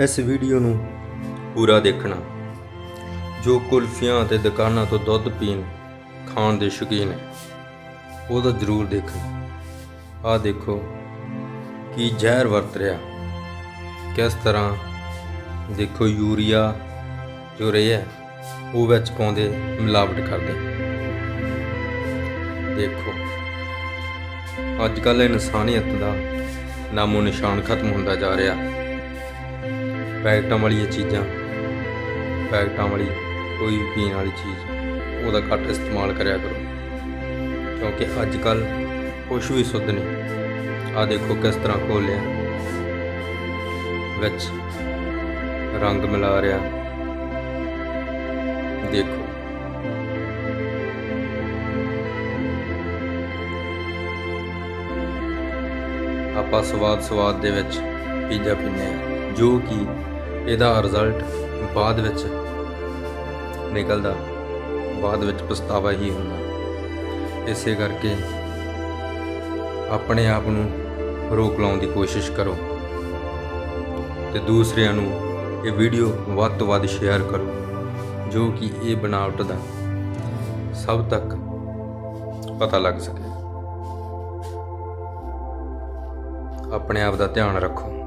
ਇਸ ਵੀਡੀਓ ਨੂੰ ਪੂਰਾ ਦੇਖਣਾ, ਜੋ ਕੁਲਫੀਆਂ ਅਤੇ ਦੁਕਾਨਾਂ ਤੋਂ ਦੁੱਧ ਪੀਣ, ਖਾਣ ਦੇ ਸ਼ੌਕੀਨ ਹੈ ਉਹ ਤਾਂ ਜ਼ਰੂਰ ਦੇਖਣ। ਆਹ ਦੇਖੋ ਕੀ ਜ਼ਹਿਰ ਵਰਤ ਰਿਹਾ। ਕਿਸ ਤਰ੍ਹਾਂ ਦੇਖੋ ਯੂਰੀਆ ਜੋ ਰਿਹਾ ਉਹ ਵਿੱਚ ਪਾਉਂਦੇ, ਮਿਲਾਵਟ ਕਰਦੇ। ਦੇਖੋ, ਅੱਜ ਕੱਲ੍ਹ ਇਨਸਾਨੀਅਤ ਦਾ ਨਾਮੋ ਨਿਸ਼ਾਨ ਖਤਮ ਹੁੰਦਾ ਜਾ ਰਿਹਾ। ਪੈਕਟਾਂ ਵਾਲੀਆਂ ਚੀਜ਼ਾਂ। ਪੈਕਟਾਂ ਵਾਲੀ ਕੋਈ ਪੀਣ ਵਾਲੀ ਚੀਜ਼, ਉਹਦਾ ਘੱਟ ਇਸਤੇਮਾਲ ਕਰਿਆ ਕਰੋ। ਕਿਉਂਕਿ ਅੱਜ ਕੱਲ ਕੁਛ ਵੀ ਸੁੱਧ ਨਹੀਂ। ਆ ਦੇਖੋ ਕਿਸ ਤਰ੍ਹਾਂ ਖੋਲਿਆ ਵਿੱਚ ਰੰਗ ਮਿਲਾ ਰਿਹਾ। ਦੇਖੋ। ਆਪਾਂ ਸਵਾਦ ਸਵਾਦ ਦੇ ਵਿੱਚ ਪੀਜ਼ਾ ਪੀਂਦੇ ਆ ਜੋ ਕਿ ਇਹਦਾ ਰਿਜ਼ਲਟ ਬਾਅਦ ਵਿੱਚ ਨਿਕਲਦਾ, ਬਾਅਦ ਵਿੱਚ ਪਛਤਾਵਾ ਹੀ ਹੁੰਦਾ। ਇਸੇ ਕਰਕੇ ਆਪਣੇ ਆਪ ਨੂੰ ਰੋਕ ਲਾਉਣ ਦੀ ਕੋਸ਼ਿਸ਼ ਕਰੋ ਤੇ ਦੂਸਰਿਆਂ ਨੂੰ ਇਹ ਵੀਡੀਓ ਵੱਧ ਤੋਂ ਵੱਧ ਸ਼ੇਅਰ ਕਰੋ, ਜੋ ਕਿ ਇਹ ਬਣਾਵਟ ਦਾ ਸਭ ਤੱਕ ਪਤਾ ਲੱਗ ਸਕੇ। ਆਪਣੇ ਆਪ ਦਾ ਧਿਆਨ ਰੱਖੋ।